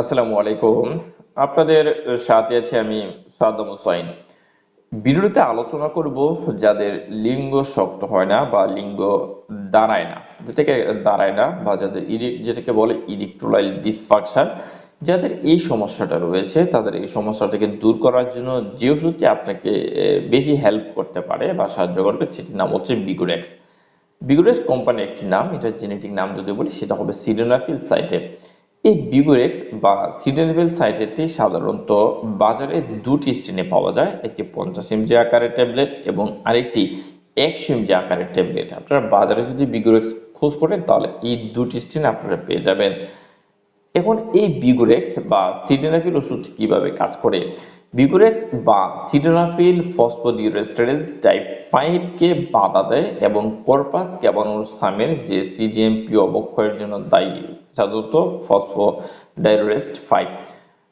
আসসালামু আলাইকুম। আপনাদের সাথে আছি আমি সাদ্দাম হোসাইন ভিডিওতে আলোচনা করব যাদের লিঙ্গ শক্ত হয় না বা লিঙ্গ দাঁড়ায় না, যেটাকে দাঁড়ায় না বা যাদের যেটাকে বলে ইরিকট্রোলাইল ডিসফাংশন যাদের এই সমস্যাটা রয়েছে, তাদের এই সমস্যাটাকে দূর করার জন্য যে ওষুধটি আপনাকে বেশি হেল্প করতে পারে বা সাহায্য করবে, সেটির নাম হচ্ছে বিগুরেক্স বিগুরেক্স কোম্পানির একটি নাম এটা জেনেটিক নাম যদি বলি, সেটা হবে সিডেনাফিল সাইটেড এই বিগুরেক্স বা সিডেনভেল সাইটেটটি সাধারণত বাজারে দুটি স্ট্রেনে পাওয়া যায়, একটি পঞ্চাশ এমজি আকারের ট্যাবলেট এবং আরেকটি একশো এমজি আকারের ট্যাবলেট। আপনারা বাজারে যদি বিগুরেক্স খোঁজ করেন, তাহলে এই দুটি স্ট্রেন আপনারা পেয়ে যাবেন। এখন এই বিগুরেক্স বা সিডেনাভিল ওষুধ কীভাবে কাজ করে? বিগুরেক্স বা সিডেনাফিল ফসফোডিউরেস্টারেজ টাইপ ফাইভ কে বাধা দেয় এবং কর্পাস ক্যাবানোসামের যে সিজিএমপি অবক্ষয়ের জন্য দায়ী সাধারণত ফসফোডাইরেস্ট ফাইভ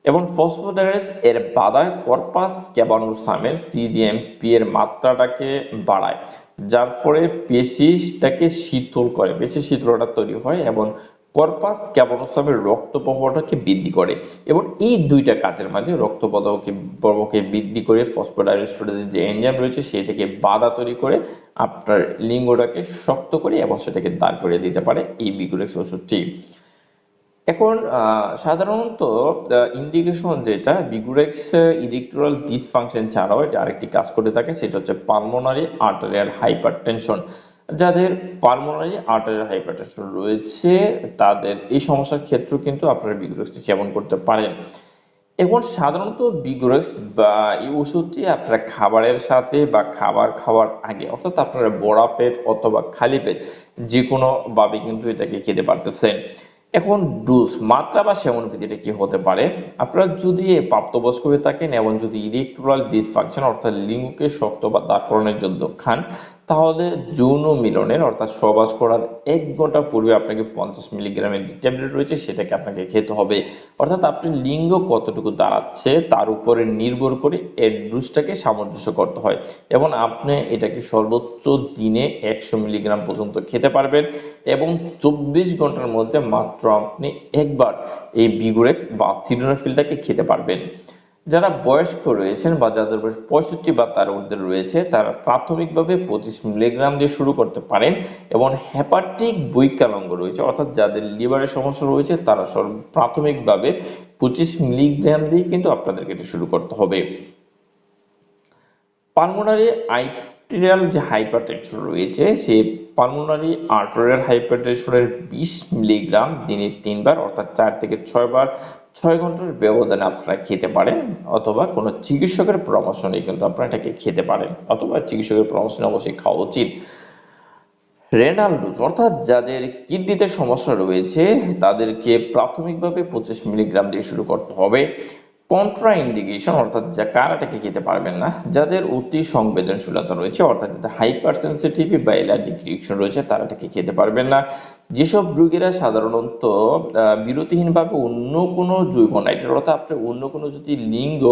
এবং ফসফোডাইরেস্ট এর বাধায় কর্পাস ক্যাবানোসামের সিজিএমপি এর মাত্রাটাকে বাড়ায়, যার ফলে পেশিটাকে শীতল করে পেশি শীতলতা তৈরি হয় এবং কর্পাস ক্যাবনোসামের রক্ত প্রবাহটাকে বৃদ্ধি করে এবং এই দুইটা কাজের মাঝে রক্ত প্রবাহকে প্রবাহকে বৃদ্ধি করে ফসফোডাইরেস্টোরেজের যে এনজাইম রয়েছে সেটাকে বাধা তৈরি করে আপনার লিঙ্গটাকে শক্ত করে এবং সেটাকে দাঁড় করে দিতে পারে এই বিগুরেক্স ওষুধটি। এখন সাধারণত ইন্ডিকেশন যেটা বিগুরেক্স ইলেকট্রাল ডিসফাংশন ছাড়াও এটা আরেকটি কাজ করে থাকে, সেটা হচ্ছে পালমোনারি আর্টারিয়াল হাইপারটেনশন যাদের পালমোনারি আর্টারিয়াল হাইপারটেনশন রয়েছে, তাদের এই সমস্যার ক্ষেত্রেও কিন্তু আপনারা বিগুরেক্সটি সেবন করতে পারেন। এখন সাধারণত বিগুরেক্স বা এই ওষুধটি আপনারা খাবারের সাথে বা খাবার খাওয়ার আগে, অর্থাৎ আপনারা বড়া পেট অথবা খালি পেট যে কোনো ভাবে কিন্তু এটাকে খেতে পারতেছেন। এখন ডোজ মাত্রা বা সেবন বিধিটা কি হতে পারে? আপনারা যদি প্রাপ্তবয়স্ক হয়ে থাকেন এবং যদি ইলেকট্রাল ডিসফাংশন অর্থাৎ লিঙ্গকে শক্ত বা দাঁড়করণের জন্য খান তাহলে যৌন মিলনের অর্থাৎ সহবাস করার এক ঘণ্টা পূর্বে আপনাকে পঞ্চাশ মিলিগ্রামের যে ট্যাবলেট রয়েছে সেটাকে আপনাকে খেতে হবে। অর্থাৎ আপনি লিঙ্গ কতটুকু দাঁড়াচ্ছে তার উপরে নির্ভর করে এর ডোজটাকে সামঞ্জস্য করতে হয় এবং আপনি এটাকে সর্বোচ্চ দিনে একশো মিলিগ্রাম পর্যন্ত খেতে পারবেন এবং চব্বিশ ঘণ্টার মধ্যে মাত্র আপনি একবার এই বিগুরেক্স বা সিডোনাফিলটাকে খেতে পারবেন। যারা বয়স্ক রয়েছেন বা যাদের বয়স পঁয়ষট্টি বা তার ঊর্ধ্বে রয়েছে, তারা প্রাথমিকভাবে পঁচিশ মিলিগ্রাম দিয়ে শুরু করতে পারেন এবং হেপাটিক বৈকালঙ্গ রয়েছে, অর্থাৎ যাদের লিভারের সমস্যা রয়েছে, তারা প্রাথমিকভাবে পঁচিশ মিলিগ্রাম দিয়ে কিন্তু আপনাদেরকে এটা শুরু করতে হবে। পালমোনারি আর্টেরিয়াল যে হাইপারটেনশন রয়েছে, সে পালমোনারি আর্টেরিয়াল হাইপারটেনশনের বিশ মিলিগ্রাম দিনে তিনবার, অর্থাৎ চার থেকে ছয় বার ছয় ঘণ্টার ব্যবধানে আপনারা খেতে পারেন, অথবা কোনো চিকিৎসকের পরামর্শ নিয়ে কিন্তু আপনারা এটাকে খেতে পারেন, অথবা চিকিৎসকের পরামর্শ নিয়ে অবশ্যই খাওয়া উচিত। রেনাল ডোজ অর্থাৎ যাদের কিডনিতে সমস্যা রয়েছে, তাদেরকে প্রাথমিকভাবে পঁচিশ মিলিগ্রাম দিয়ে শুরু করতে হবে। কন্ট্রা ইন্ডিকেশন অর্থাৎ যা কারাটাকে খেতে পারবেন না, যাদের অতি সংবেদনশীলতা রয়েছে, অর্থাৎ যাদের হাইপার সেন্সিটিভ বা অ্যালার্জিক রিয়েকশন রয়েছে তারা এটাকে খেতে পারবেন না। যেসব রোগীরা সাধারণত বিরতিহীনভাবে অন্য কোনো জৈব নাইট্রেট অর্থাৎ আপনি অন্য কোনো যদি লিঙ্গ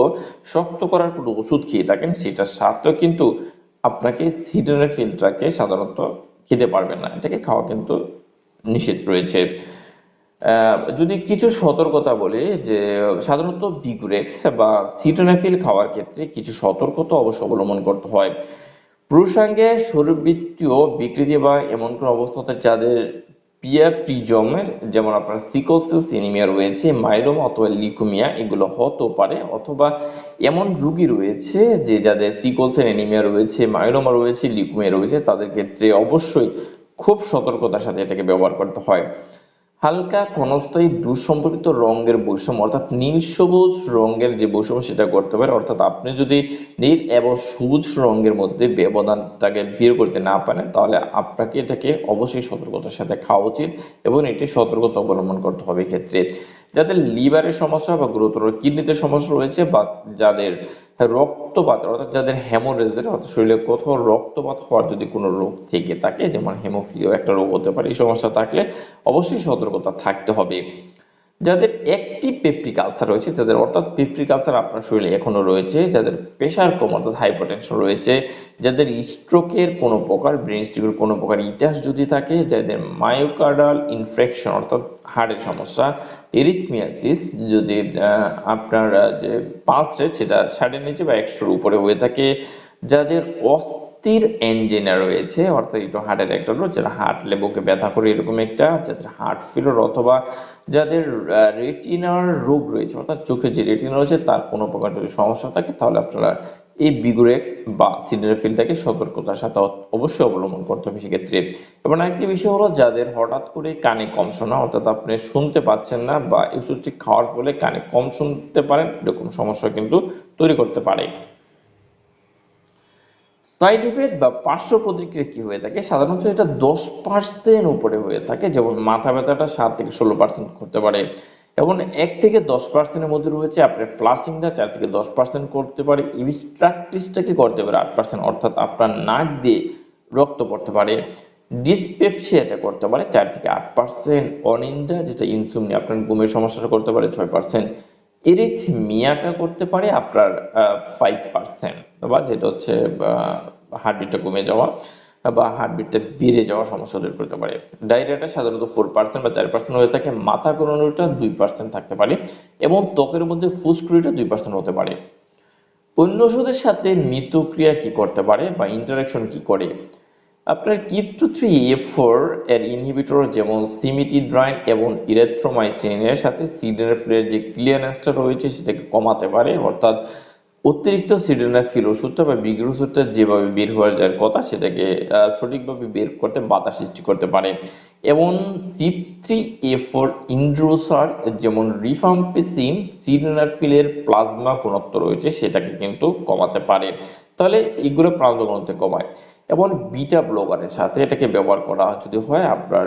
শক্ত করার কোনো ওষুধ খেয়ে থাকেন, সেটার সাথেও কিন্তু আপনাকে সিডোনাফিলটাকে সাধারণত খেতে পারবেন না। এটাকে খাওয়া কিন্তু নিষেধ রয়েছে। যদি কিছু সতর্কতা বলি যে সাধারণত বিগুরেক্স বা সিটোনাফিল খাওয়ার ক্ষেত্রে কিছু সতর্কতা অবশ্য অবলম্বন করতে হয়। পুরুষাঙ্গে শরীরবৃত্তীয় বিকৃতি বা এমন কোনো অবস্থাতে যাদের পিয়াপ্রিজমের, যেমন আপনার সিকল সেল সিনিমিয়া রয়েছে মাইলোমা অথবা লিকুমিয়া, এগুলো হতে পারে, অথবা এমন রুগী রয়েছে যে যাদের সিকল এনিমিয়া রয়েছে মাইলোমা রয়েছে, লিকুমিয়া রয়েছে, তাদের ক্ষেত্রে অবশ্যই খুব সতর্কতার সাথে এটাকে ব্যবহার করতে হয়। হালকা ক্ষণস্থায়ী দুঃসম্পর্কিত রঙের বৈষম্য, অর্থাৎ নীল সবুজ রঙের যে বৈষম্য সেটা করতে পারে, অর্থাৎ আপনি যদি নীল এবং সবুজ রঙের মধ্যে ব্যবধানটাকে বের করতে না পারেন, তাহলে আপনাকে এটাকে অবশ্যই সতর্কতার সাথে খাওয়া উচিত এবং এটি সতর্কতা অবলম্বন করতে হবে এক্ষেত্রে। যাদের লিভারের সমস্যা বা গুরুতর কিডনিতে সমস্যা রয়েছে বা যাদের রক্তপাত, অর্থাৎ যাদের হেমোরেজের অর্থাৎ শরীরে কোথাও রক্তপাত হওয়ার যদি কোনো রোগ থেকে থাকে, যেমন হেমোফিলিও একটা রোগ হতে পারে, এই সমস্যা থাকলে অবশ্যই সতর্কতা থাকতে হবে। যাদের একটি পেপরিক আলসার রয়েছে, যাদের অর্থাৎ পেপরিক আলসার আপনার শরীরে এখনও রয়েছে, যাদের প্রেশার কম অর্থাৎ হাইপারটেনশন রয়েছে, যাদের স্ট্রোকের কোনো প্রকার ব্রেন স্ট্রোকের কোনো প্রকার ইতিহাস যদি থাকে, যাদের মায়োকার্ডাল ইনফেকশন অর্থাৎ হার্টের সমস্যা এরিথমিয়াসিস যদি আপনার যে পালস রেট, সেটা ষাটের নিচে বা একশোর উপরে হয়ে থাকে, যাদের অস্থির এনজিনা রয়েছে, অর্থাৎ একটু হার্টের একটা রোগ যারা হাঁটলে বুকে ব্যথা করে এরকম একটা, যাদের হার্ট ফেলোর অথবা যাদের রেটিনার রোগ রয়েছে, অর্থাৎ চোখে যে রেটিনা রয়েছে তার কোনো প্রকার যদি সমস্যা থাকে তাহলে আপনারা এই বিগুরেক্স বা সিডারফিলটাকে সতর্কতার সাথে অবশ্যই অবলম্বন করতে হবে সেক্ষেত্রে। এবং আরেকটি বিষয় হলো যাদের হঠাৎ করে কানে কম শোনা, অর্থাৎ আপনি শুনতে পাচ্ছেন না বা ওষুধটি খাওয়ার ফলে কানে কম শুনতে পারেন, এরকম সমস্যা কিন্তু তৈরি করতে পারে। সাইড ইফেক্ট বা পার্শ্ব প্রতিক্রিয়া কি হয়ে থাকে? সাধারণত এটা দশ পার্সেন্ট উপরে হয়ে থাকে। যেমন মাথা ব্যথাটা সাত থেকে ষোলো পার্সেন্ট করতে পারে এবং এক থেকে দশ পার্সেন্টের মধ্যে রয়েছে আপনার ফ্লাশিংটা চার থেকে দশ পার্সেন্ট করতে পারে। ইভিস্ট্রাকটিসটা কি করতে পারে? আট পার্সেন্ট অর্থাৎ আপনার নাক দিয়ে রক্ত পড়তে পারে। ডিসপেপসিয়াটা করতে পারে চার থেকে আট পার্সেন্ট অনিন্দা যেটা ইনসুমনি আপনার ঘুমের সমস্যাটা করতে পারে, ছয় পার্সেন্ট এরিথমিয়াটা করতে পারে আপনার ফাইভ পার্সেন্ট বা যেটা হচ্ছে হার্টবিটটা কমে যাওয়া বা হার্টবিটটা বেড়ে যাওয়ার সমস্যা দূর করতে পারে। ডায়রিয়াটা সাধারণত ফোর পার্সেন্ট বা চার পার্সেন্ট হয়ে থাকে, মাথা ঘোরানোটা দুই পার্সেন্ট থাকতে পারে এবং ত্বকের মধ্যে ফুসকুড়িটা দুই পার্সেন্ট হতে পারে। অন্য ওষুধের সাথে মিতক্রিয়া কি করতে পারে বা ইন্টারাকশন কি করে? আপনার কিপটু থ্রি এ ফোর এর ইনহিবিটর যেমন সিমিটিড্রাইন এবং ইরেথ্রোমাইসিনের সাথে সিডেনাফিলের যে ক্লিয়ারেন্সটা রয়েছে সেটাকে কমাতে পারে, অর্থাৎ অতিরিক্ত সিডেনাফিল ওষুধটা বা বিগ্র ওষুধটা যেভাবে বের হওয়ার যার কথা সেটাকে সঠিকভাবে বের করতে বাধা সৃষ্টি করতে পারে। এবং CYP three A four inducer যেমন রিফাম্পিসিন সিডেনাফিলের প্লাজমা ঘনত্ব রয়েছে সেটাকে কিন্তু কমাতে পারে। তাহলে এগুলো ঘনত্ব কমায়। এবং বিটা ব্লগারের সাথে এটাকে ব্যবহার করা যদি হয়, আপনার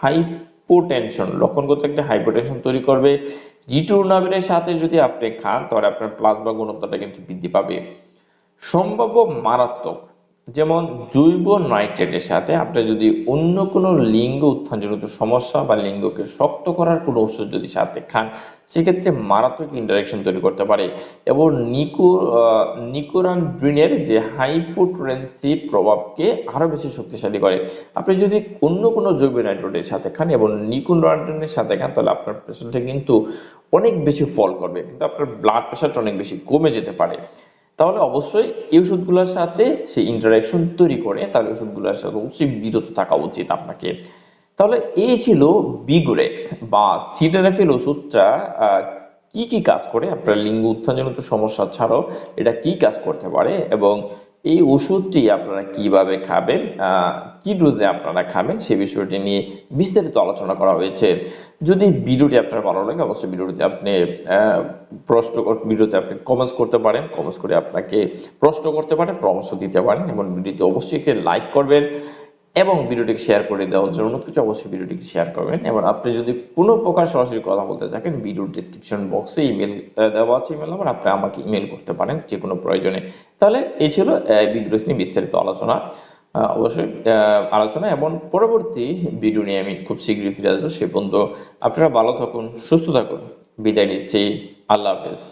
হাইপোটেনশন লক্ষণগত একটা হাইপোটেনশন তৈরি করবে। রিটুর্নাবিনের সাথে যদি আপনি খান, তাহলে আপনার প্লাজমা গুণত্বটা কিন্তু বৃদ্ধি পাবে। সম্ভাব্য মারাত্মক যেমন জৈব নাইট্রেটের সাথে আপনি যদি অন্য কোনো লিঙ্গ উত্থানজনিত সমস্যা বা লিঙ্গকে শক্ত করার কোনো ওষুধ যদি সাথে খান, সেক্ষেত্রে মারাত্মক ইন্টারাকশন তৈরি করতে পারে। এবং নিকো নিকোরান ব্রিনের যে হাইপোটেন্সি প্রভাবকে আরও বেশি শক্তিশালী করে। আপনি যদি অন্য কোনো জৈব নাইট্রেটের সাথে খান এবং নিকোরানড্রিনের সাথে খান, তাহলে আপনার প্রেশারটা কিন্তু অনেক বেশি ফল করবে, কিন্তু আপনার ব্লাড প্রেশারটা অনেক বেশি কমে যেতে পারে। তাহলে অবশ্যই এই ওষুধগুলোর সাথে সে ইন্টারাকশন তৈরি করে, তাহলে ওষুধগুলোর সাথে অবশ্যই বিরত থাকা উচিত আপনাকে। তাহলে এই ছিল বিগুরেক্স বা সিডারাফিল ওষুধটা কি কি কাজ করে? আপনার লিঙ্গ উত্থানজনিত সমস্যা ছাড়াও এটা কি কাজ করতে পারে? এবং এই ওষুধটি আপনারা কীভাবে খাবেন? কি ডোজে আপনারা খাবেন সে বিষয়টি নিয়ে বিস্তারিত আলোচনা করা হয়েছে। যদি ভিডিওটি আপনার ভালো লাগে, অবশ্যই ভিডিওটিতে আপনি প্রশ্ন ভিডিওতে আপনি কমেন্টস করতে পারেন কমেন্টস করে আপনাকে প্রশ্ন করতে পারেন, পরামর্শ দিতে পারেন এবং ভিডিওটি অবশ্যই একটি লাইক করবেন এবং ভিডিওটিকে শেয়ার করে দেওয়ার জন্য অনুরোধ করছি, অবশ্যই ভিডিওটিকে শেয়ার করবেন এবং আপনি যদি কোনো প্রকার সরাসরি কথা বলতে থাকেন ভিডিওর ডিসক্রিপশন বক্সে ইমেল দেওয়া আছে ইমেল নাম্বার আপনি আমাকে ইমেল করতে পারেন যে কোনো প্রয়োজনে। তাহলে এই ছিল বিগ্রস নিয়ে বিস্তারিত আলোচনা। অবশ্যই। আলোচনা এবং পরবর্তী ভিডিও নিয়ে আমি খুব শীঘ্রই ফিরে আসব। সে পর্যন্ত আপনারা ভালো থাকুন, সুস্থ থাকুন। বিদায় নিচ্ছি। আল্লাহ হাফেজ।